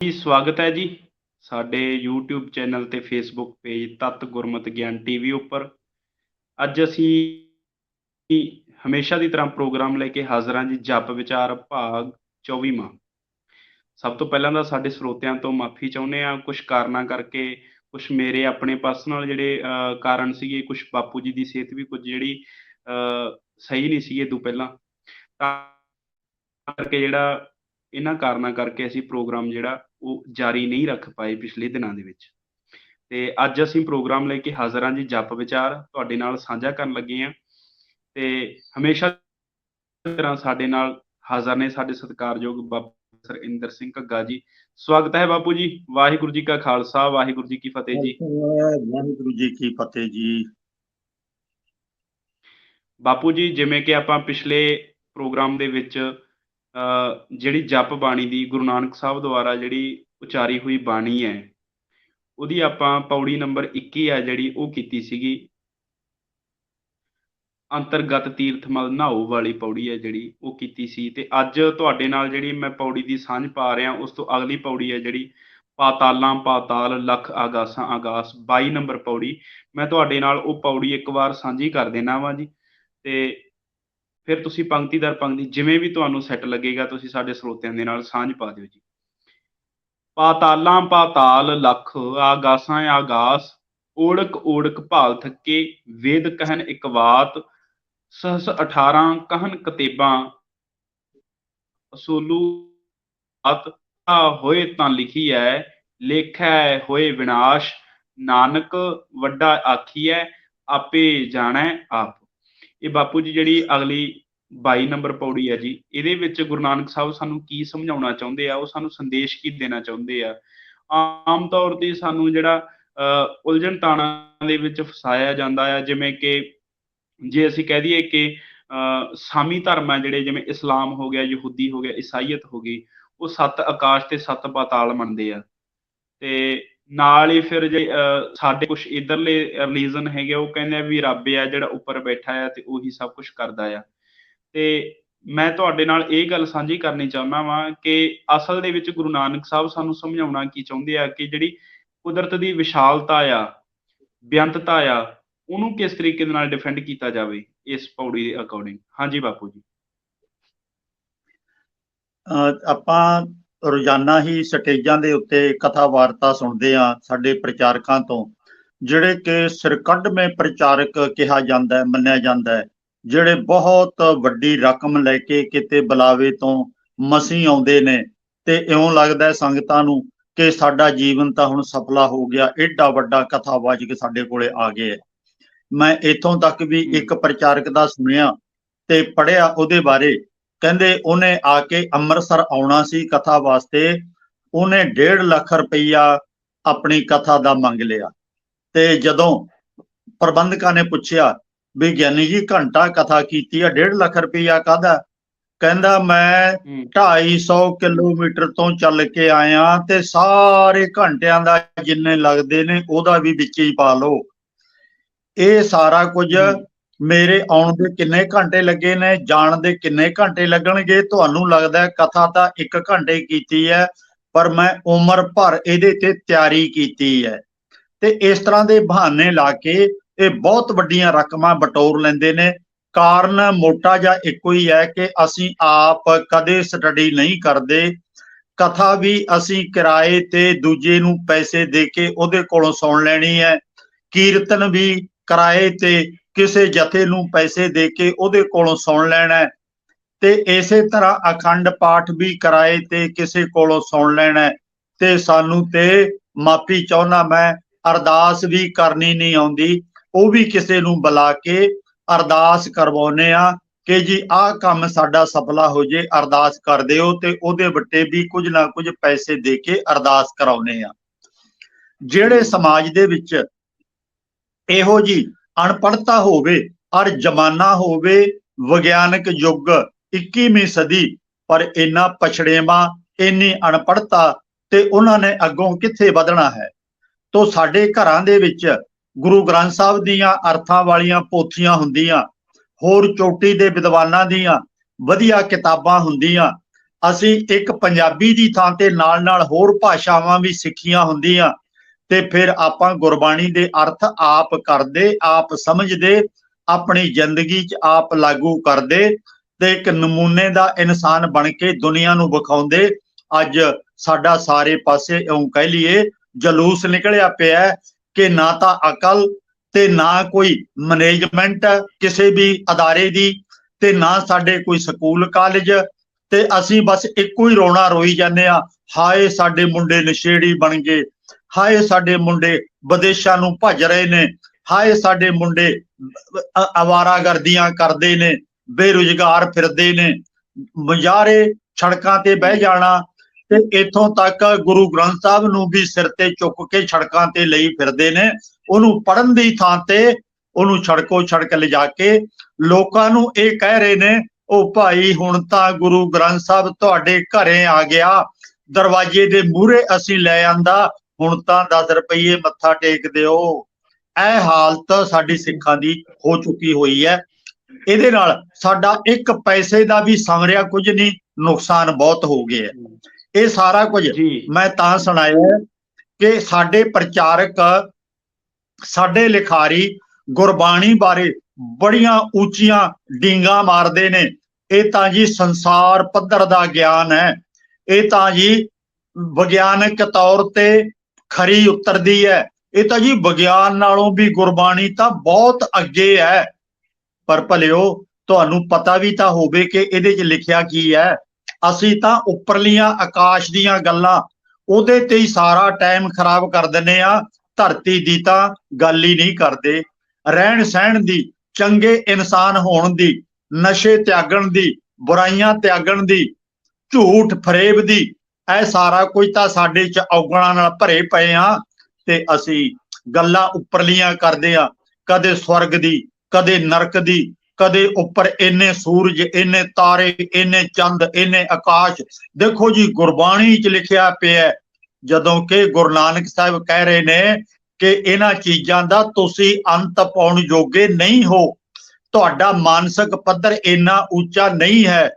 ਜੀ, ਸਵਾਗਤ ਹੈ ਜੀ। ਸਾਡੇ YouTube ਚੈਨਲ ਤੇ Facebook ਪੇਜ ਤਤ ਗੁਰਮਤ ਗਿਆਨ ਟੀਵੀ ਉੱਪਰ। ਅੱਜ ਅਸੀਂ ਹਮੇਸ਼ਾ ਦੀ ਤਰ੍ਹਾਂ ਪ੍ਰੋਗਰਾਮ ਲੈ ਕੇ ਹਾਜ਼ਰ ਹਾਂ ਜੀ, ਜਪ ਵਿਚਾਰ ਭਾਗ 24ਵਾਂ ਸਭ ਤੋਂ ਪਹਿਲਾਂ ਤਾਂ ਸਾਡੇ ਸਰੋਤਿਆਂ ਤੋਂ ਮਾਫੀ ਚਾਹੁੰਦੇ ਆ ਕੁਝ ਕਾਰਨਾਂ ਕਰਕੇ, ਕੁਝ ਮੇਰੇ ਆਪਣੇ ਪਰਸਨਲ ਜਿਹੜੇ ਕਾਰਨ ਸੀਗੇ, ਕੁਝ ਬਾਪੂ ਜੀ ਦੀ ਸਿਹਤ ਵੀ ਕੁਝ ਜਿਹੜੀ ਸਹੀ ਨਹੀਂ ਸੀ ਇਹ ਤੋਂ ਪਹਿਲਾਂ। ਤਾਂ ਕਰਕੇ ਜਿਹੜਾ, ਇਹਨਾਂ ਕਾਰਨਾਂ ਕਰਕੇ ਅਸੀਂ ਪ੍ਰੋਗਰਾਮ ਜਿਹੜਾ ਉਹ ਜਾਰੀ ਨਹੀਂ ਰੱਖ ਪਾਏ ਪਿਛਲੇ ਦਿਨਾਂ ਦੇ ਵਿੱਚ। ਤੇ ਅੱਜ ਅਸੀਂ ਪ੍ਰੋਗਰਾਮ ਲੈ ਕੇ ਹਾਜ਼ਰ ਹਾਂ ਜੀ ਜਪ ਵਿਚਾਰ। ਤੁਹਾਡੇ ਨਾਲ ਸਾਂਝਾ ਕਰਨ ਲੱਗੇ ਹਾਂ। ਤੇ ਹਮੇਸ਼ਾ ਤਰ੍ਹਾਂ ਸਾਡੇ ਨਾਲ ਹਾਜ਼ਰ ਨੇ ਸਾਡੇ ਸਤਿਕਾਰਯੋਗ ਬਾਬਾ ਸਰ ਇੰਦਰ ਸਿੰਘ ਘੱਗਾ ਜੀ। ਸਵਾਗਤ ਹੈ ਬਾਪੂ ਜੀ। ਵਾਹਿਗੁਰੂ ਜੀ ਕਾ ਖਾਲਸਾ ਵਾਹਿਗੁਰੂ ਜੀ ਕੀ ਫਤਿਹ ਜੀ। ਵਾਹਿਗੁਰੂ ਜੀ ਕੀ ਫਤਿਹ ਜੀ। ਬਾਪੂ ਜੀ ਜਿਵੇਂ ਕਿ ਆਪਾਂ ਪਿਛਲੇ ਪ੍ਰੋਗਰਾਮ ਦੇ ਵਿੱਚ ਜਿਹੜੀ ਜਪ ਬਾਣੀ ਦੀ ਗੁਰੂ ਨਾਨਕ ਸਾਹਿਬ ਦੁਆਰਾ ਜਿਹੜੀ ਉਚਾਰੀ ਹੋਈ ਬਾਣੀ ਹੈ, ਉਹਦੀ ਆਪਾਂ ਪੌੜੀ ਨੰਬਰ 21 ਹੈ ਜਿਹੜੀ ਉਹ ਕੀਤੀ ਸੀਗੀ। ਅੰਤਰਗਤ ਤੀਰਥ ਤੀਰਥਮਲ ਨਹਾਉ ਵਾਲੀ ਪੌੜੀ ਹੈ ਜਿਹੜੀ ਉਹ ਕੀਤੀ ਸੀ। ਤੇ ਅੱਜ ਤੁਹਾਡੇ ਨਾਲ ਜਿਹੜੀ ਮੈਂ ਪੌੜੀ ਦੀ ਸਾਂਝ ਪਾ ਰਿਹਾ, ਉਸ ਤੋਂ ਅਗਲੀ ਪੌੜੀ ਹੈ ਜਿਹੜੀ ਪਾਤਾਲਾਂ ਪਾਤਾਲ ਲੱਖ ਆਗਾਸਾਂ ਆਗਾਸ 22 ਨੰਬਰ ਪੌੜੀ। ਮੈਂ ਤੁਹਾਡੇ ਨਾਲ ਉਹ ਪੌੜੀ ਇੱਕ ਵਾਰ ਸਾਂਝੀ ਕਰ ਦੇਣਾ ਵਾਂ ਜੀ। ਤੇ ਫਿਰ ਤੁਸੀਂ ਪੰਕਤੀ ਦਰ ਪੰਕਤੀ ਜਿਵੇਂ ਵੀ ਤੁਹਾਨੂੰ ਸੈੱਟ ਲੱਗੇਗਾ, ਤੁਸੀਂ ਸਾਡੇ ਸਰੋਤਿਆਂ ਦੇ ਨਾਲ ਸਾਂਝ ਪਾ ਦਿਓ ਜੀ। ਪਾਤਾਲਾਂ ਪਾਤਾਲ ਲੱਖ, ਆਗਾਸਾਂ ਆਗਾਸ, ਓੜਕ ਓੜਕ ਭਾਲ ਥੱਕੇ, ਵੇਦ ਕਹਿਨ ਇੱਕ ਬਾਤ ਸਹਸ 18 ਕਹਿਨ ਕਤੇਬਾਂ, ਅਸੂਲੂ ਅਤ ਹੋਏ ਤਾਂ ਲਿਖੀ ਹੈ ਲੇਖੈ ਹੋਏ ਵਿਨਾਸ਼, ਨਾਨਕ ਵੱਡਾ ਆਖੀਐ, ਆਪੇ ਜਾਣੈ ਆਪ। ਇਹ ਬਾਪੂ ਜੀ ਜਿਹੜੀ ਅਗਲੀ 22 ਨੰਬਰ ਪੌੜੀ ਹੈ ਜੀ ਇਹਦੇ ਵਿੱਚ ਗੁਰੂ ਨਾਨਕ ਸਾਹਿਬ ਸਾਨੂੰ ਕੀ ਸਮਝਾਉਣਾ ਚਾਹੁੰਦੇ ਆ ਉਹ ਸਾਨੂੰ ਸੰਦੇਸ਼ ਕੀ ਦੇਣਾ ਚਾਹੁੰਦੇ ਆ? ਆਮ ਤੌਰ ਤੇ ਸਾਨੂੰ ਜਿਹੜਾ ਅ, ਉਲਝਣ ਤਾਣਾ ਦੇ ਵਿੱਚ ਫਸਾਇਆ ਜਾਂਦਾ ਆ ਜਿਵੇਂ ਕਿ ਜੇ ਅਸੀਂ ਕਹਿ ਦਈਏ ਕਿ ਅ, ਸਾਮੀ ਧਰਮ ਆ ਜਿਹੜੇ ਜਿਵੇਂ ਇਸਲਾਮ ਹੋ ਗਿਆ ਯਹੂਦੀ ਹੋ ਗਿਆ ਈਸਾਈਅਤ ਹੋ ਗਈ ਉਹ ਸੱਤ ਆਕਾਸ਼ ਤੇ ਸੱਤ ਪਾਤਾਲ ਮੰਨਦੇ ਆ। ਤੇ ਨਾਲ ਹੀ ਫਿਰ ਜੇ ਸਾਡੇ ਕੁਝ ਇਧਰਲੇ ਰਿਲੀਜਨ ਹੈਗੇ ਉਹ ਕਹਿੰਦੇ ਆ ਵੀ ਰੱਬ ਆ ਜਿਹੜਾ ਉੱਪਰ ਬੈਠਾ ਆ ਤੇ ਉਹੀ ਸਭ ਕੁਝ ਕਰਦਾ ਆ। ਤੇ ਮੈਂ ਤੁਹਾਡੇ ਨਾਲ ਇਹ ਗੱਲ ਸਾਂਝੀ ਕਰਨੀ ਚਾਹੁੰਦਾ ਵਾਂ ਕਿ ਅਸਲ ਦੇ ਵਿੱਚ ਗੁਰੂ ਨਾਨਕ ਸਾਹਿਬ ਸਾਨੂੰ ਸਮਝਾਉਣਾ ਕੀ ਚਾਹੁੰਦੇ ਆ ਕਿ ਜਿਹੜੀ ਕੁਦਰਤ ਦੀ ਵਿਸ਼ਾਲਤਾ ਆ, ਬੇਅੰਤਤਾ ਆ, ਉਹਨੂੰ ਕਿਸ ਤਰੀਕੇ ਦੇ ਨਾਲ ਡਿਫੈਂਡ ਕੀਤਾ ਜਾਵੇ ਇਸ ਪੌੜੀ ਦੇ ਅਕੋਰਡਿੰਗ ਹਾਂਜੀ ਬਾਪੂ ਜੀ। ਅਹ, ਆਪਾਂ ਰੋਜ਼ਾਨਾ ਹੀ ਸਟੇਜਾਂ ਦੇ ਉੱਤੇ ਕਥਾ ਵਾਰਤਾ ਸੁਣਦੇ ਆ ਸਾਡੇ ਪ੍ਰਚਾਰਕਾਂ ਤੋਂ ਜਿਹੜੇ ਕਿ ਸਿਰਕੱਢਵੇਂ ਪ੍ਰਚਾਰਕ ਕਿਹਾ ਜਾਂਦਾ ਹੈ ਮੰਨਿਆ ਜਾਂਦਾ ਹੈ ਜਿਹੜੇ ਬਹੁਤ ਵੱਡੀ ਰਕਮ ਲੈ ਕੇ ਕਿਤੇ ਬੁਲਾਵੇ ਤੋਂ ਮਸੀਂ ਆਉਂਦੇ ਨੇ ਤੇ ਇਉਂ ਲੱਗਦਾ ਸੰਗਤਾਂ ਨੂੰ ਕਿ ਸਾਡਾ ਜੀਵਨ ਤਾਂ ਹੁਣ ਸਫਲਾ ਹੋ ਗਿਆ ਏਡਾ ਵੱਡਾ ਕਥਾਵਾਚਕ ਸਾਡੇ ਕੋਲੇ ਆ ਗਏ ਮੈਂ ਇੱਥੋਂ ਤੱਕ ਵੀ ਇੱਕ ਪ੍ਰਚਾਰਕ ਦਾ ਸੁਣਿਆ ਤੇ ਪੜਿਆ ਉਹਦੇ ਬਾਰੇ ਕਹਿੰਦੇ ਉਹਨੇ ਆ ਕੇ ਅੰਮ੍ਰਿਤਸਰ ਆਉਣਾ ਸੀ ਕਥਾ ਵਾਸਤੇ ਉਹਨੇ 1.5 ਲੱਖ ਰੁਪਈਆ ਆਪਣੀ ਕਥਾ ਦਾ ਮੰਗ ਲਿਆ। ਤੇ ਜਦੋਂ ਪ੍ਰਬੰਧਕਾਂ ਨੇ ਪੁੱਛਿਆ ਵੀ ਗਿਆਨੀ ਜੀ ਘੰਟਾ ਕਥਾ ਕੀਤੀ ਆ 1.5 ਲੱਖ ਰੁਪਈਆ ਕਾਹਦਾ? ਕਹਿੰਦਾ ਮੈਂ ਹੂੰ। 250 ਕਿਲੋਮੀਟਰ ਤੋਂ ਚੱਲ ਕੇ ਆਇਆ ਤੇ ਸਾਰੇ ਘੰਟਿਆਂ ਦਾ ਜਿੰਨੇ ਲੱਗਦੇ ਨੇ ਉਹਦਾ ਵੀ ਵਿੱਚ ਹੀ ਪਾ ਲਓ। ਇਹ ਸਾਰਾ ਕੁਝ। ਮੇਰੇ ਆਉਣ ਦੇ ਕਿੰਨੇ ਘੰਟੇ ਲੱਗੇ ਨੇ, ਜਾਣ ਦੇ ਕਿੰਨੇ ਘੰਟੇ ਲੱਗਣਗੇ? ਤੁਹਾਨੂੰ ਲੱਗਦਾ ਕਥਾ ਤਾਂ 1 ਘੰਟੇ ਕੀਤੀ ਹੈ, ਪਰ ਮੈਂ ਉਮਰ ਭਰ ਇਹਦੇ ਤੇ ਤਿਆਰੀ ਕੀਤੀ ਹੈ। ਤੇ ਇਸ ਤਰ੍ਹਾਂ ਦੇ ਬਹਾਨੇ ਲਾ ਕੇ ਇਹ ਬਹੁਤ ਵੱਡੀਆਂ ਰਕਮਾਂ ਬਟੋਰ ਲੈਂਦੇ ਨੇ। ਕਾਰਨ ਮੋਟਾ ਜਾਂ ਇੱਕੋ ਹੀ ਹੈ ਕਿ ਅਸੀਂ ਆਪ ਕਦੇ ਸਟੱਡੀ ਨਹੀਂ ਕਰਦੇ। ਕਥਾ ਵੀ ਅਸੀਂ ਕਿਰਾਏ ਤੇ ਦੂਜੇ ਨੂੰ ਪੈਸੇ ਦੇ ਕੇ ਉਹਦੇ ਕੋਲੋਂ ਸੁਣ ਲੈਣੀ ਹੈ। ਕੀਰਤਨ ਵੀ ਕਿਰਾਏ ਤੇ ਕਿਸੇ ਜਥੇ ਨੂੰ ਪੈਸੇ ਦੇ ਕੇ ਉਹਦੇ ਕੋਲੋਂ ਸੁਣ ਲੈਣਾ ਤੇ ਇਸੇ ਤਰ੍ਹਾਂ ਅਖੰਡ ਪਾਠ ਵੀ ਕਰਾਏ ਤੇ ਕਿਸੇ ਕੋਲੋਂ ਸੁਣ ਲੈਣਾ ਤੇ ਸਾਨੂੰ ਤੇ ਮਾਫੀ ਚਾਹੁੰਦਾ ਮੈਂ, ਅਰਦਾਸ ਵੀ ਕਰਨੀ ਨਹੀਂ ਆਉਂਦੀ, ਉਹ ਵੀ ਕਿਸੇ ਨੂੰ ਬੁਲਾ ਕੇ ਅਰਦਾਸ ਕਰਵਾਉਨੇ ਆ ਕਿ ਜੀ ਆਹ ਕੰਮ ਸਾਡਾ ਸਫਲਾ ਹੋ ਜੇ, ਅਰਦਾਸ ਕਰ ਦਿਓ ਤੇ ਉਹਦੇ ਵੱਟੇ ਵੀ ਕੁਝ ਨਾ ਕੁਝ ਪੈਸੇ ਦੇ ਕੇ ਅਰਦਾਸ ਕਰਾਉਨੇ ਆ ਜਿਹੜੇ ਸਮਾਜ ਦੇ ਵਿੱਚ ਇਹੋ ਜੀ ਅਨਪੜ੍ਹਤਾ ਹੋਵੇ ਔਰ ਜ਼ਮਾਨਾ ਹੋਵੇ, ਵਿਗਿਆਨਕ ਯੁੱਗ 21ਵੀਂ ਸਦੀ। ਪਰ ਇੰਨਾ ਪਛੜੇਵਾ, ਇੰਨੀ ਅਨਪੜ੍ਹਤਾ ਤੇ ਉਹਨਾਂ ਨੇ ਅੱਗੋਂ ਕਿੱਥੇ ਵਧਣਾ ਹੈ? ਤੋਂ ਸਾਡੇ ਘਰਾਂ ਦੇ ਵਿੱਚ ਗੁਰੂ ਗ੍ਰੰਥ ਸਾਹਿਬ ਦੀਆਂ ਅਰਥਾਂ ਵਾਲੀਆਂ ਪੋਥੀਆਂ ਹੁੰਦੀਆਂ, ਹੋਰ ਚੋਟੀ ਦੇ ਵਿਦਵਾਨਾਂ ਦੀਆਂ ਵਧੀਆ ਕਿਤਾਬਾਂ ਹੁੰਦੀਆਂ, ਅਸੀਂ ਇੱਕ ਪੰਜਾਬੀ ਦੀ ਥਾਂ ਤੇ ਨਾਲ-ਨਾਲ ਹੋਰ ਭਾਸ਼ਾਵਾਂ ਵੀ ਸਿੱਖੀਆਂ ਹੁੰਦੀਆਂ ਤੇ ਫਿਰ ਆਪਾਂ ਗੁਰਬਾਣੀ ਦੇ ਅਰਥ ਆਪ ਕਰਦੇ, ਆਪ ਸਮਝਦੇ, ਆਪਣੀ ਜ਼ਿੰਦਗੀ 'ਚ ਆਪ ਲਾਗੂ ਕਰਦੇ ਤੇ ਇੱਕ ਨਮੂਨੇ ਦਾ ਇਨਸਾਨ ਬਣ ਕੇ ਦੁਨੀਆ ਨੂੰ ਵਿਖਾਉਂਦੇ। ਅੱਜ ਸਾਡਾ ਸਾਰੇ ਪਾਸੇ ਇਉਂ ਕਹਿ ਲਈਏ, ਜਲੂਸ ਨਿਕਲਿਆ ਪਿਆ ਕਿ ਨਾ ਤਾਂ ਅਕਲ ਤੇ ਨਾ ਕੋਈ ਮੈਨੇਜਮੈਂਟ ਕਿਸੇ ਵੀ ਅਦਾਰੇ ਦੀ ਤੇ ਨਾ ਸਾਡੇ ਕੋਈ ਸਕੂਲ ਕਾਲਜ ਤੇ ਅਸੀਂ ਬਸ ਇੱਕੋ ਹੀ ਰੋਣਾ ਰੋਈ ਜਾਂਦੇ ਆ ਹਾਏ ਸਾਡੇ ਮੁੰਡੇ ਨਸ਼ੇੜੀ ਬਣ ਗਏ। ਹਾਏ ਸਾਡੇ ਮੁੰਡੇ ਵਿਦੇਸ਼ਾਂ ਨੂੰ ਭੱਜ ਰਹੇ ਨੇ, ਹਾਏ ਸਾਡੇ ਮੁੰਡੇ ਅਵਾਰਾਗਰਦੀਆਂ ਕਰਦੇ ਨੇ, ਬੇਰੁਜ਼ਗਾਰ ਫਿਰਦੇ ਨੇ ਮੁਜ਼ਾਰੇ ਸੜਕਾਂ ਤੇ ਬਹਿ ਜਾਣਾ ਤੇ ਇਥੋਂ ਤੱਕ ਗੁਰੂ ਗ੍ਰੰਥ ਸਾਹਿਬ ਨੂੰ ਵੀ ਸਿਰ ਤੇ ਚੁੱਕ ਕੇ ਸੜਕਾਂ ਤੇ ਲਈ ਫਿਰਦੇ ਨੇ, ਉਹਨੂੰ ਪੜਨ ਦੀ ਥਾਂ ਤੇ ਉਹਨੂੰ ਛੜਕੋ ਛੜਕ ਲਿਜਾ ਕੇ ਲੋਕਾਂ ਨੂੰ ਇਹ ਕਹਿ ਰਹੇ ਨੇ, ਉਹ ਭਾਈ ਹੁਣ ਤਾਂ ਗੁਰੂ ਗ੍ਰੰਥ ਸਾਹਿਬ ਤੁਹਾਡੇ ਘਰੇ ਆ ਗਿਆ, ਦਰਵਾਜ਼ੇ ਦੇ ਮੂਹਰੇ ਅਸੀਂ ਲੈ ਆਂਦਾ ਹੁਣ ਤਾਂ 10 ਰੁਪਏ ਮੱਥਾ ਟੇਕ ਦਿਓ। ਇਹ ਹਾਲਤ ਸਾਡੀ ਸਿੱਖਾਂ ਦੀ ਹੋ ਚੁੱਕੀ ਹੋਈ ਹੈ। ਇਹਦੇ ਨਾਲ ਸਾਡਾ ਇੱਕ ਪੈਸੇ ਦਾ ਵੀ ਸਮਰਿਆ ਕੁਝ ਨਹੀਂ ਨੁਕਸਾਨ ਬਹੁਤ ਹੋ ਗਿਆ। ਇਹ ਸਾਰਾ ਕੁਝ ਮੈਂ ਤਾਂ ਸੁਣਾਇਆ ਕਿ ਸਾਡੇ ਪ੍ਰਚਾਰਕ ਸਾਡੇ ਲਿਖਾਰੀ ਗੁਰਬਾਣੀ ਬਾਰੇ ਬੜੀਆਂ ਉੱਚੀਆਂ ਡੀਂਗਾ ਮਾਰਦੇ ਨੇ। ਇਹ ਤਾਂ ਜੀ ਸੰਸਾਰ ਪੱਧਰ ਦਾ ਗਿਆਨ ਹੈ। ਇਹ ਤਾਂ ਜੀ ਵਿਗਿਆਨਕ ਤੌਰ ਤੇ ਖਰੀ ਉਤਰਦੀ ਹੈ। ਇਹ ਤਾਂ ਜੀ ਵਿਗਿਆਨ ਨਾਲੋਂ ਵੀ ਗੁਰਬਾਣੀ ਤਾਂ ਬਹੁਤ ਅੱਗੇ ਹੈ। ਪਰ ਭਲਿਓ, ਤੁਹਾਨੂੰ ਪਤਾ ਵੀ ਤਾਂ ਹੋਵੇ ਕਿ ਇਹਦੇ 'ਚ ਲਿਖਿਆ ਕੀ ਹੈ। ਅਸੀਂ ਤਾਂ ਉੱਪਰਲੀਆਂ ਆਕਾਸ਼ ਦੀਆਂ ਗੱਲਾਂ, ਉਹਦੇ ਤੇ ਹੀ ਸਾਰਾ ਟਾਈਮ ਖਰਾਬ ਕਰ ਦਿੰਨੇ ਆ ਧਰਤੀ ਦੀ ਤਾਂ ਗੱਲ ਹੀ ਨਹੀਂ ਕਰਦੇ। ਰਹਿਣ ਸਹਿਣ ਦੀ, ਚੰਗੇ ਇਨਸਾਨ ਹੋਣ ਦੀ, ਨਸ਼ੇ ਤਿਆਗਣ ਦੀ, ਬੁਰਾਈਆਂ ਤਿਆਗਣ ਦੀ ਝੂਠ ਫਰੇਬ ਦੀ ਇਹ ਸਾਰਾ ਕੁਝ ਤਾਂ ਸਾਡੇ ਚ ਔਗਣਾਂ ਨਾਲ ਭਰੇ ਪਏ ਆ ਤੇ ਅਸੀਂ ਗੱਲਾਂ ਉੱਪਰਲੀਆਂ ਕਰਦੇ ਆ, ਕਦੇ ਸਵਰਗ ਦੀ, ਕਦੇ ਨਰਕ ਦੀ, ਕਦੇ ਉੱਪਰ ਇੰਨੇ ਸੂਰਜ, ਇੰਨੇ ਤਾਰੇ, ਇੰਨੇ ਚੰਦ, ਇੰਨੇ ਆਕਾਸ਼। ਦੇਖੋ ਜੀ, ਗੁਰਬਾਣੀ 'ਚ ਲਿਖਿਆ ਪਿਆ ਜਦੋਂ ਕਿ ਗੁਰੂ ਨਾਨਕ ਸਾਹਿਬ ਕਹਿ ਰਹੇ ਨੇ ਕਿ ਇਹਨਾਂ ਚੀਜ਼ਾਂ ਦਾ ਤੁਸੀਂ ਅੰਤ ਪਾਉਣ ਯੋਗੇ ਨਹੀਂ ਹੋ। ਤੁਹਾਡਾ ਮਾਨਸਿਕ ਪੱਧਰ ਇੰਨਾ ਉੱਚਾ ਨਹੀਂ ਹੈ।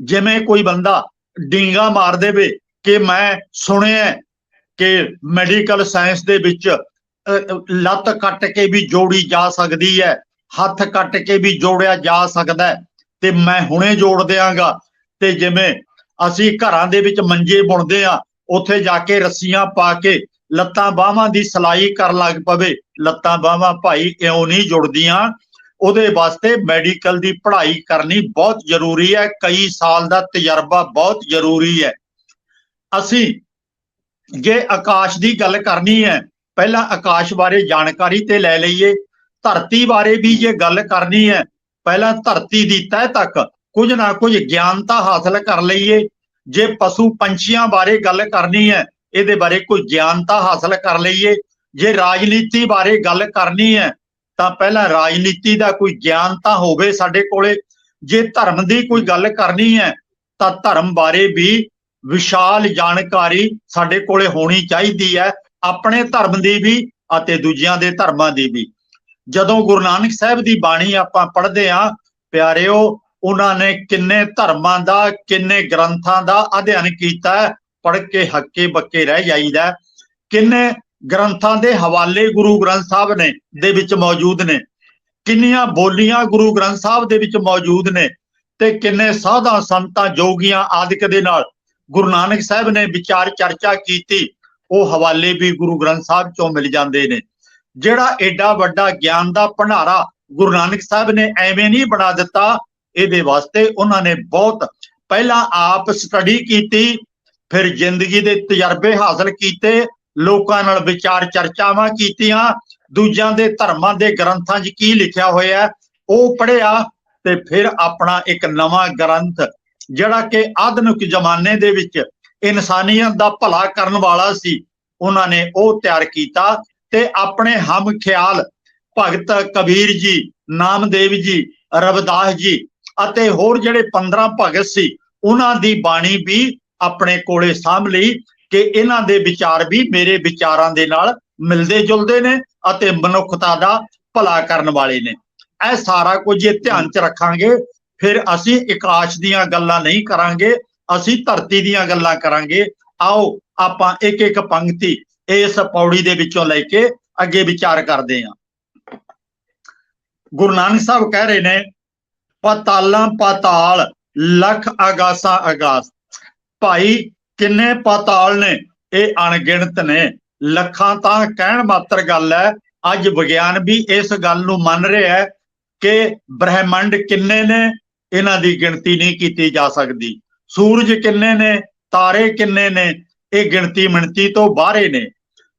ਜਿਵੇਂ ਕੋਈ ਬੰਦਾ ਡਿੰਗਾ ਮਾਰ ਦੇਵੇ ਕਿ ਮੈਂ ਸੁਣਿਆ ਕਿ ਮੈਡੀਕਲ ਸਾਇੰਸ ਦੇ ਵਿੱਚ ਲੱਤ ਕੱਟ ਕੇ ਵੀ ਜੋੜੀ ਜਾ ਸਕਦੀ ਹੈ, ਹੱਥ ਕੱਟ ਕੇ ਵੀ ਜੋੜਿਆ ਜਾ ਸਕਦਾ ਹੈ ਤੇ ਮੈਂ ਹੁਣੇ ਜੋੜ ਦਿਆਂਗਾ। ਤੇ ਜਿਵੇਂ ਅਸੀਂ ਘਰਾਂ ਦੇ ਵਿੱਚ ਮੰਜੇ ਬੁਣਦੇ ਆ ਉੱਥੇ ਜਾ ਕੇ ਰੱਸੀਆਂ ਪਾ ਕੇ ਲੱਤਾਂ ਬਾਹਾਂ ਦੀ ਸਲਾਈ ਕਰਨ ਲੱਗ ਪਵੇ, ਲੱਤਾਂ ਬਾਹਾਂ ਭਾਈ ਇਉਂ ਨਹੀਂ ਜੁੜਦੀਆਂ। ਉਹਦੇ ਵਾਸਤੇ ਮੈਡੀਕਲ ਦੀ ਪੜ੍ਹਾਈ ਕਰਨੀ ਬਹੁਤ ਜ਼ਰੂਰੀ ਹੈ, ਕਈ ਸਾਲ ਦਾ ਤਜਰਬਾ ਬਹੁਤ ਜ਼ਰੂਰੀ ਹੈ। ਅਸੀਂ ਜੇ ਆਕਾਸ਼ ਦੀ ਗੱਲ ਕਰਨੀ ਹੈ, ਪਹਿਲਾਂ ਆਕਾਸ਼ ਬਾਰੇ ਜਾਣਕਾਰੀ ਤੇ ਲੈ ਲਈਏ। ਧਰਤੀ ਬਾਰੇ ਵੀ ਜੇ ਗੱਲ ਕਰਨੀ ਹੈ, ਪਹਿਲਾਂ ਧਰਤੀ ਦੀ ਤਹਿ ਤੱਕ ਕੁਝ ਨਾ ਕੁਝ ਗਿਆਨਤਾ ਹਾਸਲ ਕਰ ਲਈਏ। ਜੇ ਪਸ਼ੂ ਪੰਛੀਆਂ ਬਾਰੇ ਗੱਲ ਕਰਨੀ ਹੈ, ਇਹਦੇ ਬਾਰੇ ਕੋਈ ਗਿਆਨਤਾ ਹਾਸਲ ਕਰ ਲਈਏ। ਜੇ ਰਾਜਨੀਤੀ ਬਾਰੇ ਗੱਲ ਕਰਨੀ ਹੈ, ਤਾਂ ਪਹਿਲਾਂ ਰਾਜਨੀਤੀ ਦਾ ਕੋਈ ਗਿਆਨ ਤਾਂ ਹੋਵੇ ਸਾਡੇ ਕੋਲੇ। ਜੇ ਧਰਮ ਦੀ ਕੋਈ ਗੱਲ ਕਰਨੀ ਹੈ, ਤਾਂ ਧਰਮ ਬਾਰੇ ਵੀ ਵਿਸ਼ਾਲ ਜਾਣਕਾਰੀ ਸਾਡੇ ਕੋਲੇ ਹੋਣੀ ਚਾਹੀਦੀ ਹੈ, ਆਪਣੇ ਧਰਮ ਦੀ ਵੀ ਅਤੇ ਦੂਜਿਆਂ ਦੇ ਧਰਮਾਂ ਦੀ ਵੀ। ਜਦੋਂ ਗੁਰੂ ਨਾਨਕ ਸਾਹਿਬ ਦੀ ਬਾਣੀ ਆਪਾਂ ਪੜ੍ਹਦੇ ਆਂ ਪਿਆਰਿਓ, ਉਹਨਾਂ ਨੇ ਕਿੰਨੇ ਧਰਮਾਂ ਦਾ, ਕਿੰਨੇ ਗ੍ਰੰਥਾਂ ਦਾ ਅਧਿਐਨ ਕੀਤਾ ਪੜ੍ਹ ਕੇ ਹੱਕੇ ਬੱਕੇ ਰਹਿ ਜਾਈਦਾ ਕਿੰਨੇ ਗ੍ਰੰਥਾਂ ਦੇ ਹਵਾਲੇ ਗੁਰੂ ਗ੍ਰੰਥ ਸਾਹਿਬ ਨੇ, ਦੇ ਵਿੱਚ ਮੌਜੂਦ ਨੇ। ਕਿੰਨੀਆਂ ਬੋਲੀਆਂ ਗੁਰੂ ਗ੍ਰੰਥ ਸਾਹਿਬ ਦੇ ਵਿੱਚ ਮੌਜੂਦ ਨੇ ਤੇ ਕਿੰਨੇ ਸਾਧਾਂ ਸੰਤਾਂ, ਜੋਗੀਆਂ ਆਦਿਕ ਦੇ ਨਾਲ ਗੁਰੂ ਨਾਨਕ ਸਾਹਿਬ ਨੇ ਵਿਚਾਰ ਚਰਚਾ ਕੀਤੀ, ਉਹ ਹਵਾਲੇ ਵੀ ਗੁਰੂ ਗ੍ਰੰਥ ਸਾਹਿਬ ਚੋਂ ਮਿਲ ਜਾਂਦੇ ਨੇ। ਜਿਹੜਾ ਐਡਾ ਵੱਡਾ ਗਿਆਨ ਦਾ ਭੰਡਾਰਾ ਗੁਰੂ ਨਾਨਕ ਸਾਹਿਬ ਨੇ ਐਵੇਂ ਨਹੀਂ ਬਣਾ ਦਿੱਤਾ, ਇਹਦੇ ਵਾਸਤੇ ਉਹਨਾਂ ਨੇ ਬਹੁਤ ਪਹਿਲਾਂ ਆਪ ਸਟੱਡੀ ਕੀਤੀ, ਫਿਰ ਜ਼ਿੰਦਗੀ ਦੇ ਤਜਰਬੇ ਹਾਸਲ ਕੀਤੇ, ਲੋਕਾਂ ਨਾਲ ਵਿਚਾਰ ਚਰਚਾਵਾਂ ਕੀਤੀਆਂ, ਦੂਜਿਆਂ ਦੇ ਧਰਮਾਂ ਦੇ ਗ੍ਰੰਥਾਂ 'ਚ ਕੀ ਲਿਖਿਆ ਹੋਇਆ, ਉਹ ਪੜ੍ਹਿਆ ਤੇ ਫਿਰ ਆਪਣਾ ਇੱਕ ਨਵਾਂ ਗ੍ਰੰਥ ਜਿਹੜਾ ਕਿ ਆਧੁਨਿਕ ਜ਼ਮਾਨੇ ਦੇ ਵਿੱਚ ਇਨਸਾਨੀਅਤ ਦਾ ਭਲਾ ਕਰਨ ਵਾਲਾ ਸੀ, ਉਹਨਾਂ ਨੇ ਉਹ ਤਿਆਰ ਕੀਤਾ ਤੇ ਆਪਣੇ ਹਮ ਖਿਆਲ ਭਗਤ ਕਬੀਰ ਜੀ, ਨਾਮਦੇਵ ਜੀ, ਰਵਿਦਾਸ ਜੀ ਅਤੇ ਹੋਰ ਜਿਹੜੇ 15 ਭਗਤ ਸੀ, ਉਹਨਾਂ ਦੀ ਬਾਣੀ ਵੀ ਆਪਣੇ ਕੋਲੇ ਸਾਂਭ ਲਈ ਕਿ ਇਹਨਾਂ ਦੇ ਵਿਚਾਰ ਵੀ ਮੇਰੇ ਵਿਚਾਰਾਂ ਦੇ ਨਾਲ ਮਿਲਦੇ ਜੁਲਦੇ ਨੇ ਅਤੇ ਮਨੁੱਖਤਾ ਦਾ ਭਲਾ ਕਰਨ ਵਾਲੇ ਨੇ। ਇਹ ਸਾਰਾ ਕੁਝ ਇਹ ਧਿਆਨ ਚ ਰੱਖਾਂਗੇ। ਫਿਰ ਅਸੀਂ ਇਕਾਸ਼ ਦੀਆਂ ਗੱਲਾਂ ਨਹੀਂ ਕਰਾਂਗੇ, ਅਸੀਂ ਧਰਤੀ ਦੀਆਂ ਗੱਲਾਂ ਕਰਾਂਗੇ। ਆਓ, ਆਪਾਂ ਇੱਕ ਇੱਕ ਪੰਕਤੀ ਇਸ ਪੌੜੀ ਦੇ ਵਿੱਚੋਂ ਲੈ ਕੇ ਅੱਗੇ ਵਿਚਾਰ ਕਰਦੇ ਹਾਂ। ਗੁਰੂ ਨਾਨਕ ਸਾਹਿਬ ਕਹਿ ਰਹੇ ਨੇ, ਪਤਾਲਾਂ ਪਤਾਲ, ਲੱਖ ਆਗਾਸਾਂ ਆਗਾਸ ਭਾਈ, ਕਿੰਨੇ ਪਤਾਲ ਨੇ? ਇਹ ਅਣਗਿਣਤ ਨੇ। ਲੱਖਾਂ ਤਾਂ ਕਹਿਣ ਮਾਤਰ ਗੱਲ ਹੈ, ਅੱਜ ਵਿਗਿਆਨ ਵੀ ਇਸ ਗੱਲ ਨੂੰ ਮੰਨ ਰਿਹਾ ਹੈ ਕਿ ਬ੍ਰਹਿਮੰਡ ਕਿੰਨੇ ਨੇ? ਇਹਨਾਂ ਦੀ ਗਿਣਤੀ ਨਹੀਂ ਕੀਤੀ ਜਾ ਸਕਦੀ। ਸੂਰਜ ਕਿੰਨੇ ਨੇ, ਤਾਰੇ ਕਿੰਨੇ ਨੇ, ਇਹ ਗਿਣਤੀ ਮਿਣਤੀ ਤੋਂ ਬਾਹਰੇ ਨੇ।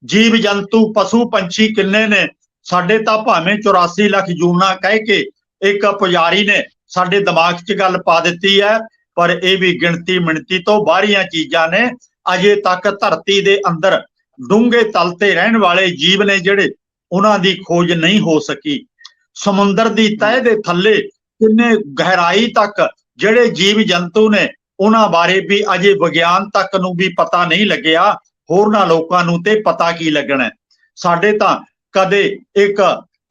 ਜੀਵ ਜੰਤੂ, ਪਸ਼ੂ ਪੰਛੀ ਕਿੰਨੇ ਨੇ, ਸਾਡੇ ਤਾਂ ਭਾਵੇਂ 84 ਲੱਖ ਜੂਨਾ ਕਹਿ ਕੇ ਇੱਕ ਪੁਜਾਰੀ ਨੇ ਸਾਡੇ ਦਿਮਾਗ 'ਚ ਗੱਲ ਪਾ ਦਿੱਤੀ ਹੈ, ਪਰ ਇਹ ਵੀ ਗਿਣਤੀ ਮਿਣਤੀ ਤੋਂ ਬਾਹਰੀਆਂ ਚੀਜ਼ਾਂ ਨੇ। ਅਜੇ ਤੱਕ ਧਰਤੀ ਦੇ ਅੰਦਰ ਡੂੰਘੇ ਤਲ ਤੇ ਰਹਿਣ ਵਾਲੇ ਜੀਵ ਨੇ ਜਿਹੜੇ, ਉਹਨਾਂ ਦੀ ਖੋਜ ਨਹੀਂ ਹੋ ਸਕੀ। ਸਮੁੰਦਰ ਦੀ ਤਹਿ ਦੇ ਥੱਲੇ ਕਿੰਨੇ ਗਹਿਰਾਈ ਤੱਕ ਜਿਹੜੇ ਜੀਵ ਜੰਤੂ ਨੇ ਉਹਨਾਂ ਬਾਰੇ ਵੀ ਅਜੇ ਵਿਗਿਆਨ ਤੱਕ ਨੂੰ ਵੀ ਪਤਾ ਨਹੀਂ ਲੱਗਿਆ, ਹੋਰਨਾਂ ਲੋਕਾਂ ਨੂੰ ਤੇ ਪਤਾ ਕੀ ਲੱਗਣਾ। ਸਾਡੇ ਤਾਂ ਕਦੇ ਇੱਕ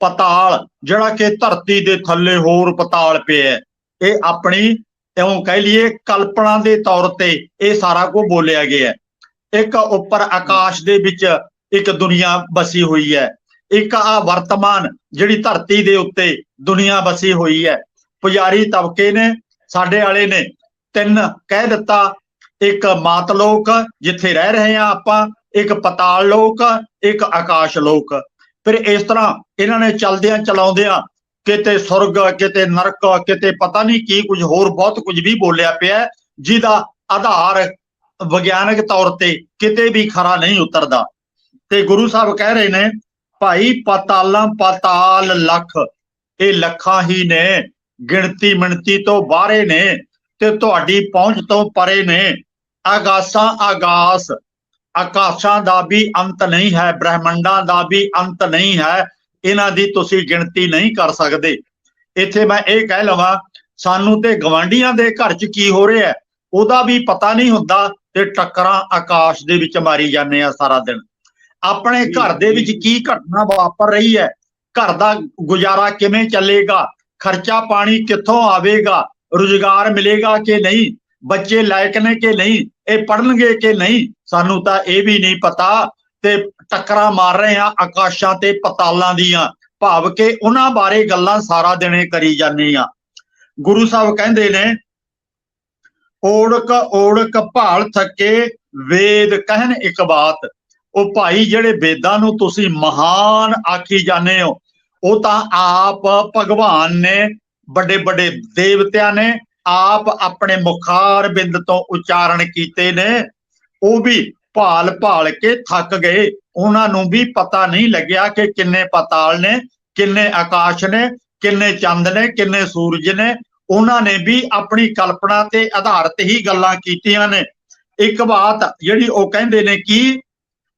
ਪਤਾਲ, ਜਿਹੜਾ ਕਿ ਧਰਤੀ ਦੇ ਥੱਲੇ ਹੋਰ ਪਤਾਲ ਪਿਆ ਇਹ ਆਪਣੀ ਇਉਂ ਕਹਿ ਲਈਏ ਕਲਪਨਾ ਦੇ ਤੌਰ ਤੇ ਇਹ ਸਾਰਾ ਕੁਝ ਬੋਲਿਆ ਗਿਆ ਇੱਕ ਉੱਪਰ ਆਕਾਸ਼ ਦੇ ਵਿੱਚ ਇੱਕ ਦੁਨੀਆ ਬਸੀ ਹੋਈ ਹੈ, ਇੱਕ ਆ ਵਰਤਮਾਨ ਜਿਹੜੀ ਧਰਤੀ ਦੇ ਉੱਤੇ ਦੁਨੀਆ ਬਸੀ ਹੋਈ ਹੈ ਪੁਜਾਰੀ ਤਬਕੇ ਨੇ, ਸਾਡੇ ਵਾਲੇ ਨੇ ਤਿੰਨ ਕਹਿ ਦਿੱਤਾ। ਇੱਕ ਮਾਤ ਲੋਕ, ਜਿੱਥੇ ਰਹਿ ਰਹੇ ਆ ਆਪਾਂ, ਇੱਕ ਪਤਾਲ ਲੋਕ, ਇੱਕ ਆਕਾਸ਼ ਲੋਕ। ਫਿਰ ਇਸ ਤਰ੍ਹਾਂ ਇਹਨਾਂ ਨੇ ਚਲਦਿਆਂ ਚਲਾਉਂਦਿਆਂ ਕਿਤੇ ਸੁਰਗ, ਕਿਤੇ ਨਰਕ, ਕਿਤੇ ਪਤਾ ਨਹੀਂ ਕੀ ਕੁਝ ਹੋਰ ਬਹੁਤ ਕੁਝ ਵੀ ਬੋਲਿਆ ਪਿਆ ਜਿਹਦਾ ਆਧਾਰ ਵਿਗਿਆਨਕ ਤੌਰ ਤੇ ਕਿਤੇ ਵੀ ਖਰਾ ਨਹੀਂ ਉਤਰਦਾ। ਤੇ ਗੁਰੂ ਸਾਹਿਬ ਕਹਿ ਰਹੇ ਨੇ, ਭਾਈ ਪਤਾਲਾਂ ਪਤਾਲ ਲੱਖ, ਇਹ ਲੱਖਾਂ ਹੀ ਨੇ। ਗਿਣਤੀ ਮਿਣਤੀ ਤੋਂ ਬਾਹਰੇ ਨੇ ਤੇ ਤੁਹਾਡੀ ਪਹੁੰਚ ਤੋਂ ਪਰੇ ਨੇ। ਆਗਾਸਾਂ ਆਗਾਸ ਆਕਾਸ਼ਾਂ ਦਾ ਵੀ ਅੰਤ ਨਹੀਂ ਹੈ ਬ੍ਰਹਿਮੰਡਾਂ ਦਾ ਵੀ ਅੰਤ ਨਹੀਂ ਹੈ। ਇਹਨਾਂ ਦੀ ਤੁਸੀਂ ਗਿਣਤੀ ਨਹੀਂ ਕਰ ਸਕਦੇ। ਇੱਥੇ ਮੈਂ ਇਹ ਕਹਿ ਲਵਾਂ ਸਾਨੂੰ ਤੇ ਗਵਾਂਡੀਆਂ ਦੇ ਘਰ 'ਚ ਕੀ ਹੋ ਰਿਹਾ ਹੈ? ਉਹਦਾ ਵੀ ਪਤਾ ਨਹੀਂ ਹੁੰਦਾ ਤੇ ਟੱਕਰਾਂ ਆਕਾਸ਼ ਦੇ ਵਿੱਚ ਮਾਰੀ ਜਾਂਦੇ ਆ ਸਾਰਾ ਦਿਨ। ਆਪਣੇ ਘਰ ਦੇ ਵਿੱਚ ਕੀ ਘਟਨਾ ਵਾਪਰ ਰਹੀ ਹੈ? ਘਰ ਦਾ ਗੁਜ਼ਾਰਾ ਕਿਵੇਂ ਚੱਲੇਗਾ? ਖਰਚਾ ਪਾਣੀ ਕਿੱਥੋਂ ਆਵੇਗਾ? ਰੁਜ਼ਗਾਰ ਮਿਲੇਗਾ ਕਿ ਨਹੀਂ? ਬੱਚੇ ਲਾਇਕ ਨੇ ਕਿ ਨਹੀਂ? ਇਹ ਪੜਨਗੇ ਕਿ ਨਹੀਂ? ਸਾਨੂੰ ਤਾਂ ਇਹ ਵੀ ਨਹੀਂ ਪਤਾ ਤੇ ਟੱਕਰਾਂ ਮਾਰ ਰਹੇ ਆ ਆਕਾਸ਼ਾਂ ਤੇ ਪਤਾਲਾਂ ਦੀਆਂ। ਭਾਵ ਕਿ ਉਹਨਾਂ ਬਾਰੇ ਗੱਲਾਂ ਸਾਰਾ ਦਿਨੇ ਕਰੀ ਜਾਂਦੇ ਆ ਗੁਰੂ ਸਾਹਿਬ ਕਹਿੰਦੇ ਨੇ, ਓੜਕ ਓੜਕ ਭਾਲ ਥੱਕੇ ਵੇਦ ਕਹਿਣ ਇੱਕ ਬਾਤ। ਉਹ ਭਾਈ ਜਿਹੜੇ ਵੇਦਾਂ ਨੂੰ ਤੁਸੀਂ ਮਹਾਨ ਆਖੀ ਜਾਂਦੇ ਹੋ ਉਹ ਤਾਂ ਆਪ ਭਗਵਾਨ ਨੇ, ਵੱਡੇ ਵੱਡੇ ਦੇਵਤਿਆਂ ਨੇ ਆਪ ਆਪਣੇ ਮੁਖਾਰ ਬਿੰਦ ਤੋਂ ਉਚਾਰਨ ਕੀਤੇ ਨੇ। ਉਹ ਵੀ ਭਾਲ ਭਾਲ ਕੇ ਥੱਕ ਗਏ। ਉਹਨਾਂ ਨੂੰ ਵੀ ਪਤਾ ਨਹੀਂ ਲੱਗਿਆ ਕਿ ਕਿੰਨੇ ਪਤਾਲ ਨੇ, ਕਿੰਨੇ ਆਕਾਸ਼ ਨੇ, ਕਿੰਨੇ ਚੰਦ ਨੇ, ਕਿੰਨੇ ਸੂਰਜ ਨੇ। ਉਹਨਾਂ ਨੇ ਵੀ ਆਪਣੀ ਕਲਪਨਾ ਤੇ ਆਧਾਰਿਤ ਹੀ ਗੱਲਾਂ ਕੀਤੀਆਂ ਨੇ। ਇੱਕ ਬਾਤ ਜਿਹੜੀ ਉਹ ਕਹਿੰਦੇ ਨੇ ਕਿ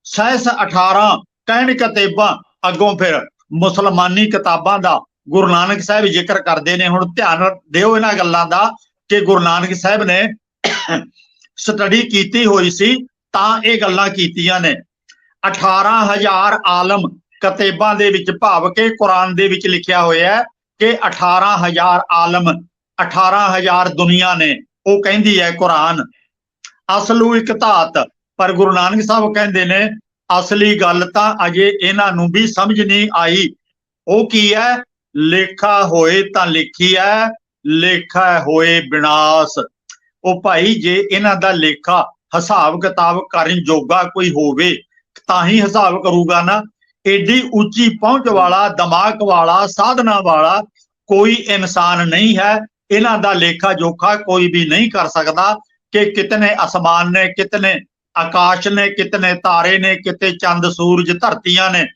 ਸਹਿਸ 18 ਕਹਿਣ ਕਤੇਬਾਂ ਅੱਗੋਂ ਫਿਰ ਮੁਸਲਮਾਨੀ ਕਿਤਾਬਾਂ ਦਾ ਗੁਰੂ ਨਾਨਕ ਸਾਹਿਬ ਜ਼ਿਕਰ ਕਰਦੇ ਨੇ। ਹੁਣ ਧਿਆਨ ਦਿਓ ਇਹਨਾਂ ਗੱਲਾਂ ਦਾ ਕਿ ਗੁਰੂ ਨਾਨਕ ਸਾਹਿਬ ਨੇ ਸਟੱਡੀ ਕੀਤੀ ਹੋਈ ਸੀ ਤਾਂ ਇਹ ਗੱਲਾਂ ਕੀਤੀਆਂ ਨੇ। 18000 ਆਲਮ ਕਤੇਬਾਂ ਦੇ ਵਿੱਚ ਭਾਵ ਕੇ ਕੁਰਾਨ ਦੇ ਵਿੱਚ ਲਿਖਿਆ ਹੋਇਆ ਹੈ ਕਿ 18000 ਆਲਮ 18000 ਦੁਨੀਆ ਨੇ, ਉਹ ਕਹਿੰਦੀ ਹੈ ਕੁਰਾਨ। ਅਸਲੂ ਇੱਕ ਧਾਤ, ਪਰ ਗੁਰੂ ਨਾਨਕ ਸਾਹਿਬ ਕਹਿੰਦੇ ਨੇ ਅਸਲੀ ਗੱਲ ਤਾਂ ਅਜੇ ਇਹਨਾਂ ਨੂੰ ਵੀ ਸਮਝ ਨਹੀਂ ਆਈ। ਉਹ ਕੀ ਹੈ? ਲੇਖਾ ਹੋਏ ਤਾਂ ਲਿਖੀ ਹੈ, ਲੇਖਾ ਹੋਏ ਵਿਨਾਸ਼ ਉਹ ਭਾਈ, ਜੇ ਇਹਨਾਂ ਦਾ ਲੇਖਾ ਹਿਸਾਬ ਕਿਤਾਬ ਕਰਨ ਜੋਗਾ ਕੋਈ ਹੋਵੇ, ਤਾਂ ਹੀ ਹਿਸਾਬ ਕਰੂਗਾ ਨਾ। ਏਡੀ ਉੱਚੀ ਪਹੁੰਚ ਵਾਲਾ, ਦਿਮਾਗ ਵਾਲਾ, ਸਾਧਨਾ ਵਾਲਾ ਕੋਈ ਇਨਸਾਨ ਨਹੀਂ ਹੈ। ਇਹਨਾਂ ਦਾ ਲੇਖਾ ਜੋਖਾ ਕੋਈ ਵੀ ਨਹੀਂ ਕਰ ਸਕਦਾ ਕਿ ਕਿਤਨੇ ਅਸਮਾਨ ਨੇ, ਕਿਤਨੇ ਆਕਾਸ਼ ਨੇ ਕਿਤਨੇ ਤਾਰੇ ਨੇ, ਕਿਤੇ ਚੰਦ, ਸੂਰਜ ਧਰਤੀਆਂ ਨੇ।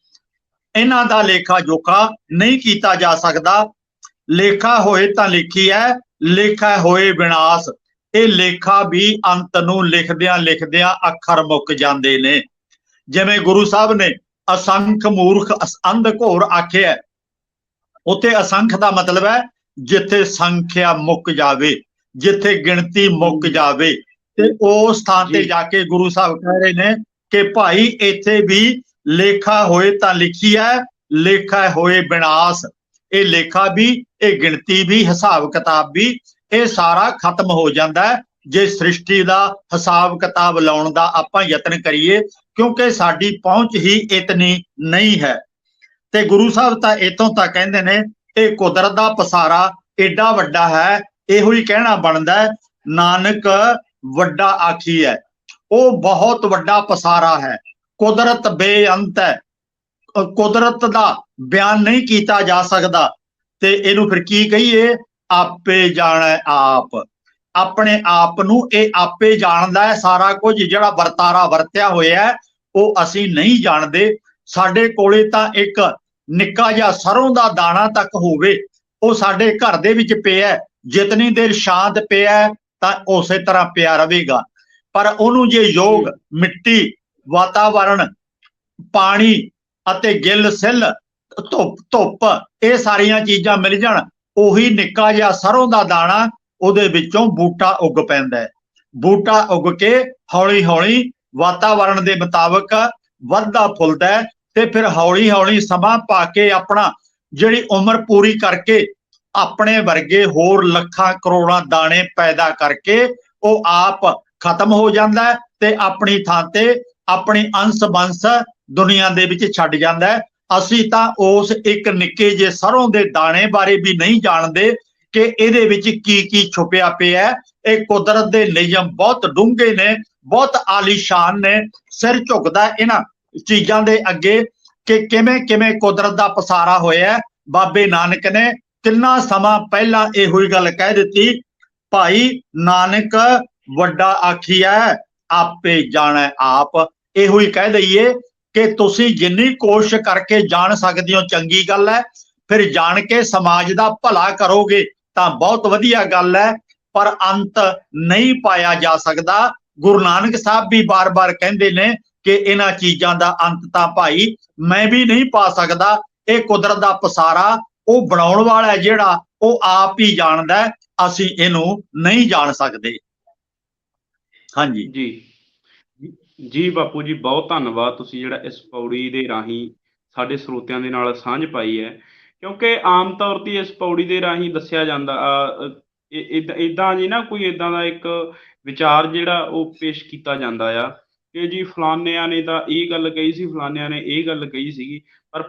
ਇਹਨਾਂ ਦਾ ਲੇਖਾ ਜੋਖਾ ਨਹੀਂ ਕੀਤਾ ਜਾ ਸਕਦਾ। ਲੇਖਾ ਹੋਏ ਤਾਂ ਲਿਖੀ ਹੈ ਲੇਖਾ ਹੋਏ ਵਿਨਾਸ਼। ਇਹ ਲੇਖਾ ਵੀ ਅੰਤ ਨੂੰ ਲਿਖਦਿਆਂ ਲਿਖਦਿਆਂ ਅੱਖਰ ਮੁੱਕ ਜਾਂਦੇ ਨੇ। ਜਿਵੇਂ ਗੁਰੂ ਸਾਹਿਬ ਨੇ ਅਸੰਖ ਮੂਰਖ ਅਸ- ਅੰਧ ਘੋਰ ਆਖਿਆ ਉੱਥੇ ਅਸੰਖ ਦਾ ਮਤਲਬ ਹੈ ਜਿੱਥੇ ਸੰਖਿਆ ਮੁੱਕ ਜਾਵੇ, ਜਿੱਥੇ ਗਿਣਤੀ ਮੁੱਕ ਜਾਵੇ। ਤੇ ਉਸ ਥਾਂ ਤੇ ਜੀ। ਕੇ ਗੁਰੂ ਸਾਹਿਬ ਕਹਿ ਰਹੇ ਨੇ ਕਿ ਭਾਈ ਇੱਥੇ ਵੀ ਲੇਖਾ ਹੋਏ ਤਾਂ ਲਿਖੀ ਹੈ ਲੇਖਾ ਹੋਏ ਵਿਨਾਸ਼ ਇਹ ਲੇਖਾ ਵੀ ਇਹ ਗਿਣਤੀ ਵੀ ਹਿਸਾਬ ਕਿਤਾਬ ਵੀ ਇਹ ਸਾਰਾ ਖਤਮ ਹੋ ਜਾਂਦਾ ਹੈ ਜੇ ਸ੍ਰਿਸ਼ਟੀ ਦਾ ਹਿਸਾਬ ਕਿਤਾਬ ਲਾਉਣ ਦਾ ਆਪਾਂ ਯਤਨ ਕਰੀਏ ਕਿਉਂਕਿ ਸਾਡੀ ਪਹੁੰਚ ਹੀ ਇਤਨੀ ਨਹੀਂ ਹੈ। ਤੇ ਗੁਰੂ ਸਾਹਿਬ ਤਾਂ ਇਤੋਂ ਤਾਂ ਕਹਿੰਦੇ ਨੇ ਇਹ ਕੁਦਰਤ ਦਾ ਪਸਾਰਾ ਏਡਾ ਵੱਡਾ ਹੈ ਇਹੋ ਹੀ ਕਹਿਣਾ ਬਣਦਾ ਨਾਨਕ ਵੱਡਾ ਆਖੀ ਹੈ। ਉਹ ਬਹੁਤ ਵੱਡਾ ਪਸਾਰਾ ਹੈ। ਕੁਦਰਤ ਬੇਅੰਤ ਹੈ। ਕੁਦਰਤ ਦਾ ਬਿਆਨ ਨਹੀਂ ਕੀਤਾ ਜਾ ਸਕਦਾ। ਤੇ ਇਹਨੂੰ ਫਿਰ ਕੀ ਕਹੀਏ? ਆਪੇ ਜਾਣੈ ਆਪ। ਆਪਣੇ ਆਪ ਨੂੰ ਇਹ ਆਪੇ ਜਾਣਦਾ ਹੈ ਸਾਰਾ ਕੁਝ। ਜਿਹੜਾ ਵਰਤਾਰਾ ਵਰਤਿਆ ਹੋਇਆ ਹੈ, ਉਹ ਅਸੀਂ ਨਹੀਂ ਜਾਣਦੇ। ਸਾਡੇ ਕੋਲੇ ਤਾਂ ਇੱਕ ਨਿੱਕਾ ਜਿਹਾ ਸਰੋਂ ਦਾ ਦਾਣਾ ਤੱਕ ਹੋਵੇ। ਉਹ ਸਾਡੇ ਘਰ ਦੇ ਵਿੱਚ ਪਿਆ ਹੈ। ਜਿਤਨੀ ਦੇਰ ਸ਼ਾਂਤ ਪਿਆ ਤਾਂ ਉਸੇ ਤਰ੍ਹਾਂ ਪਿਆ ਰਹੇਗਾ। ਪਰ ਉਹਨੂੰ ਜੇ ਯੋਗ ਮਿੱਟੀ ਵਾਤਾਵਰਣ ਪਾਣੀ ਅਤੇ ਗਿੱਲ ਸਿੱਲ ਧੁੱਪ ਧੁੱਪ ਇਹ ਸਾਰੀਆਂ ਚੀਜ਼ਾਂ ਮਿਲ ਜਾਣ ਉਹੀ ਨਿੱਕਾ ਜਿਹਾ ਸਰੋਂ ਦਾ ਦਾਣਾ ਉਹਦੇ ਵਿੱਚੋਂ ਬੂਟਾ ਉੱਗ ਪੈਂਦਾ ਹੈ। ਬੂਟਾ ਉੱਗ ਕੇ ਹੌਲੀ ਹੌਲੀ ਵਾਤਾਵਰਣ ਦੇ ਮੁਤਾਬਕ ਵੱਧਦਾ ਫੁੱਲਦਾ ਤੇ ਫਿਰ ਹੌਲੀ ਹੌਲੀ ਸਮਾਂ ਪਾ ਕੇ ਆਪਣਾ ਜਿਹੜੀ ਉਮਰ ਪੂਰੀ ਕਰਕੇ ਆਪਣੇ ਵਰਗੇ ਹੋਰ ਲੱਖਾਂ ਕਰੋੜਾਂ ਦਾਣੇ ਪੈਦਾ ਕਰਕੇ ਉਹ ਆਪ ਖਤਮ ਹੋ ਜਾਂਦਾ ਹੈ ਤੇ ਆਪਣੀ ਥਾਂ ਤੇ ਆਪਣੀ ਅੰਸ਼ ਬੰਸ ਦੁਨੀਆ ਦੇ ਵਿੱਚ ਛੱਡ ਜਾਂਦਾ ਹੈ। ਅਸੀਂ ਤਾਂ ਉਸ ਇੱਕ ਨਿੱਕੇ ਜਿਹੇ ਸਰੋਂ ਦੇ ਦਾਣੇ ਬਾਰੇ ਵੀ ਨਹੀਂ ਜਾਣਦੇ ਕਿ ਇਹਦੇ ਵਿੱਚ ਕੀ ਕੀ ਛੁਪਿਆ ਪਿਆ ਹੈ। ਇਹ ਕੁਦਰਤ ਦੇ ਨਿਯਮ ਬਹੁਤ ਡੂੰਘੇ ਨੇ, ਬਹੁਤ ਆਲੀਸ਼ਾਨ ਨੇ। ਸਿਰ ਝੁਕਦਾ ਇਹਨਾਂ ਚੀਜ਼ਾਂ ਦੇ ਅੱਗੇ ਕਿ ਕਿਵੇਂ ਕਿਵੇਂ ਕੁਦਰਤ ਦਾ ਪਸਾਰਾ ਹੋਇਆ ਬਾਬੇ ਨਾਨਕ ਨੇ ਕਿੰਨਾ ਸਮਾਂ ਪਹਿਲਾਂ ਇਹੋ ਹੀ ਗੱਲ ਕਹਿ ਦਿੱਤੀ? ਭਾਈ ਨਾਨਕ, ਵੱਡਾ ਆਖੀਐ ਆਪੇ ਜਾਣੈ ਆਪ। ਇਹੋ ਹੀ ਕਹਿ ਦਈਏ ਕਿ ਤੁਸੀਂ ਜਿੰਨੀ ਕੋਸ਼ਿਸ਼ ਕਰਕੇ ਜਾਣ ਸਕਦੇ ਹੋ, ਚੰਗੀ ਗੱਲ ਹੈ ਫਿਰ ਜਾਣ ਕੇ ਸਮਾਜ ਦਾ ਭਲਾ ਕਰੋਗੇ ਤਾਂ ਬਹੁਤ ਵਧੀਆ ਗੱਲ ਹੈ ਪਰ ਅੰਤ ਨਹੀਂ ਪਾਇਆ ਜਾ ਸਕਦਾ। ਗੁਰੂ ਨਾਨਕ ਸਾਹਿਬ ਵੀ ਬਾਰ-ਬਾਰ ਕਹਿੰਦੇ ਨੇ ਕਿ ਇਹਨਾਂ ਚੀਜ਼ਾਂ ਦਾ ਅੰਤ ਤਾਂ ਭਾਈ ਮੈਂ ਵੀ ਨਹੀਂ ਪਾ ਸਕਦਾ। ਇਹ ਕੁਦਰਤ ਦਾ ਪਸਾਰਾ ਉਹ ਬਣਾਉਣ ਵਾਲਾ ਜਿਹੜਾ ਉਹ ਆਪ ਹੀ ਜਾਣਦਾ ਅਸੀਂ ਇਹਨੂੰ ਨਹੀਂ ਜਾਣ ਸਕਦੇ। ਹਾਂਜੀ। ਜੀ। ਜੀ ਬਾਪੂ ਜੀ, ਬਹੁਤ ਧੰਨਵਾਦ ਤੁਸੀਂ ਜਿਹੜਾ ਇਸ ਪੌੜੀ ਦੇ ਰਾਹੀਂ ਸਾਡੇ ਸਰੋਤਿਆਂ ਦੇ ਨਾਲ ਸਾਂਝ ਪਾਈ ਹੈ। ਕਿਉਂਕਿ ਆਮ ਤੌਰ ਤੇ ਇਸ ਪੌੜੀ ਦੇ ਰਾਹੀਂ ਦੱਸਿਆ ਜਾਂਦਾ ਇਦਾਂ ਜੀ ਨਾ ਕੋਈ ਇਦਾਂ ਦਾ ਇੱਕ ਵਿਚਾਰ ਜਿਹੜਾ ਉਹ ਪੇਸ਼ ਕੀਤਾ ਜਾਂਦਾ ਆ। ਕਿ ਜੀ ਫਲਾਨਿਆਂ ਨੇ ਤਾਂ ਇਹ ਗੱਲ ਕਹੀ ਸੀ ਫਲਾਨਿਆਂ ਨੇ ਇਹ ਗੱਲ ਕਹੀ ਸੀਗੀ, ਪਰ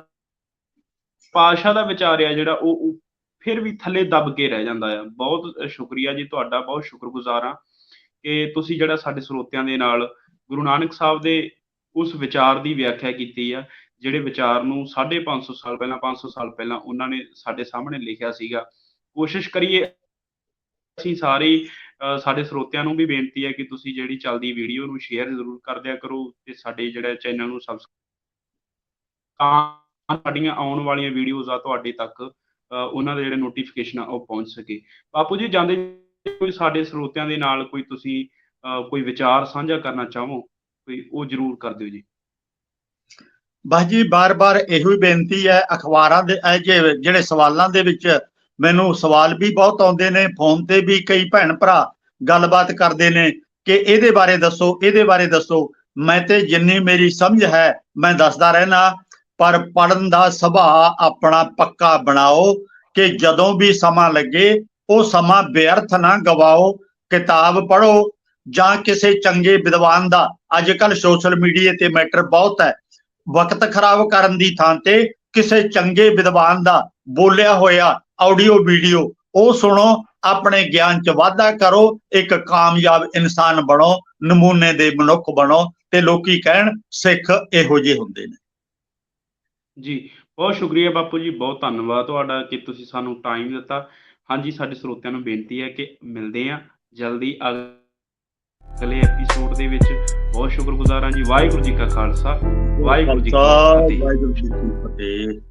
ਪਾਸ਼ਾ ਦਾ ਵਿਚਾਰ ਆ ਜਿਹੜਾ ਉਹ ਫਿਰ ਵੀ ਥੱਲੇ ਦਬ ਕੇ ਰਹਿ ਜਾਂਦਾ ਆ। ਬਹੁਤ ਸ਼ੁਕਰੀਆ ਜੀ ਤੁਹਾਡਾ ਬਹੁਤ ਸ਼ੁਕਰਗੁਜ਼ਾਰ ਹਾਂ ਕਿ ਤੁਸੀਂ ਜਿਹੜਾ ਸਾਡੇ ਸਰੋਤਿਆਂ ਦੇ ਨਾਲ ਗੁਰੂ ਨਾਨਕ ਸਾਹਿਬ ਦੇ ਉਸ ਵਿਚਾਰ ਦੀ ਵਿਆਖਿਆ ਕੀਤੀ ਆ ਜਿਹੜੇ ਵਿਚਾਰ ਨੂੰ 550 ਸਾਲ ਪਹਿਲਾਂ 500 ਸਾਲ ਪਹਿਲਾਂ ਉਹਨਾਂ ਨੇ ਸਾਡੇ ਸਾਹਮਣੇ ਲਿਖਿਆ ਸੀਗਾ। ਕੋਸ਼ਿਸ਼ ਕਰੀਏ ਅਸੀਂ ਸਾਰੇ ਅਹ, ਸਾਡੇ ਸਰੋਤਿਆਂ ਨੂੰ ਵੀ ਬੇਨਤੀ ਹੈ ਕਿ ਤੁਸੀਂ ਜਿਹੜੀ ਚੱਲਦੀ ਵੀਡੀਓ ਨੂੰ ਸ਼ੇਅਰ ਜ਼ਰੂਰ ਕਰ ਦਿਆ ਕਰੋ ਤੇ ਸਾਡੇ ਜਿਹੜਾ ਚੈਨਲ ਨੂੰ ਸਬਸਕ੍ਰਾਈਬ ਸਾਡੀਆਂ ਆਉਣ ਵਾਲੀਆਂ ਵੀਡੀਓਜ਼ ਆ ਤੁਹਾਡੇ ਤੱਕ ਅਹ, ਉਹਨਾਂ ਦੇ ਜਿਹੜੇ ਨੋਟੀਫਿਕੇਸ਼ਨ ਆ ਉਹ ਪਹੁੰਚ ਸਕੇ। ਬਾਪੂ ਜੀ ਜਾਂਦੇ ਕੋਈ ਸਾਡੇ ਸਰੋਤਿਆਂ ਦੇ ਨਾਲ ਕੋਈ ਤੁਸੀਂ ਕੋਈ ਵਿਚਾਰ ਸਾਂਝਾ ਕਰਨਾ ਚਾਹੋ ਕੋਈ ਉਹ ਜ਼ਰੂਰ ਕਰ ਦਿਓ ਜੀ। ਬਸ ਜੀ ਬਾਰ-ਬਾਰ ਇਹੋ ਹੀ ਬੇਨਤੀ ਹੈ ਅਖਬਾਰਾਂ ਦੇ ਇਹ ਜਿਹੇ ਜਿਹੜੇ ਸਵਾਲਾਂ ਦੇ ਵਿੱਚ ਮੈਨੂੰ ਸਵਾਲ ਵੀ ਬਹੁਤ ਆਉਂਦੇ ਨੇ ਫੋਨ ਤੇ ਵੀ ਕਈ ਭੈਣ ਭਰਾ ਗੱਲਬਾਤ ਕਰਦੇ ਨੇ ਕਿ ਇਹਦੇ ਬਾਰੇ ਦੱਸੋ ਇਹਦੇ ਬਾਰੇ ਦੱਸੋ। ਮੈਂ ਤੇ ਜਿੰਨੀ ਮੇਰੀ ਸਮਝ ਹੈ ਮੈਂ ਦੱਸਦਾ ਰਹਿਣਾ ਪਰ ਪੜਨ ਦਾ ਸੁਭਾਅ ਆਪਣਾ ਪੱਕਾ ਬਣਾਓ ਕਿ ਜਦੋਂ ਵੀ ਸਮਾਂ ਲੱਗੇ, ਉਹ ਸਮਾਂ ਬੇਅਰਥ ਨਾ ਗਵਾਓ। ਕਿਤਾਬ ਪੜ੍ਹੋ ਜਾਂ ਕਿਸੇ ਚੰਗੇ ਵਿਦਵਾਨ ਦਾ। ਅੱਜ ਕੱਲ ਸੋਸ਼ਲ ਮੀਡੀਆ ਤੇ ਮੈਟਰ ਬਹੁਤ ਹੈ। ਵਕਤ ਖਰਾਬ ਕਰਨ ਦੀ ਥਾਂ ਤੇ ਕਿਸੇ ਚੰਗੇ ਵਿਦਵਾਨ ਦਾ ਬੋਲਿਆ ਹੋਇਆ ਆਡੀਓ, ਵੀਡੀਓ, ਉਹ ਸੁਣੋ, ਆਪਣੇ ਗਿਆਨ ਚ ਵਾਧਾ ਕਰੋ, ਇੱਕ ਕਾਮਯਾਬ ਇਨਸਾਨ ਬਣੋ, ਨਮੂਨੇ ਦੇ ਮਨੁੱਖ ਬਣੋ ਤੇ ਲੋਕੀ ਕਹਿਣ, ਸਿੱਖ ਇਹੋ ਜਿਹੇ ਹੁੰਦੇ ਨੇ। ਜੀ ਬਹੁਤ ਸ਼ੁਕਰੀਆ ਬਾਪੂ ਜੀ ਬਹੁਤ ਧੰਨਵਾਦ ਤੁਹਾਡਾ ਕਿ ਤੁਸੀਂ ਸਾਨੂੰ ਟਾਈਮ ਦਿੱਤਾ। ਹਾਂਜੀ ਸਾਡੇ ਸਰੋਤਿਆਂ ਨੂੰ ਬੇਨਤੀ ਹੈ ਕਿ ਮਿਲਦੇ ਹਾਂ ਜਲਦੀ ਅਗਲੇ ਐਪੀਸੋਡ ਦੇ ਵਿੱਚ। ਬਹੁਤ ਸ਼ੁਕਰਗੁਜ਼ਾਰ ਜੀ ਵਾਹਿਗੁਰੂ ਜੀ ਕਾ ਖਾਲਸਾ ਵਾਹਿਗੁਰੂ ਜੀ ਕੀ ਫਤਿਹ। ਵਾਹਿਗੁਰੂ ਜੀ ਕੀ ਫਤਿਹ।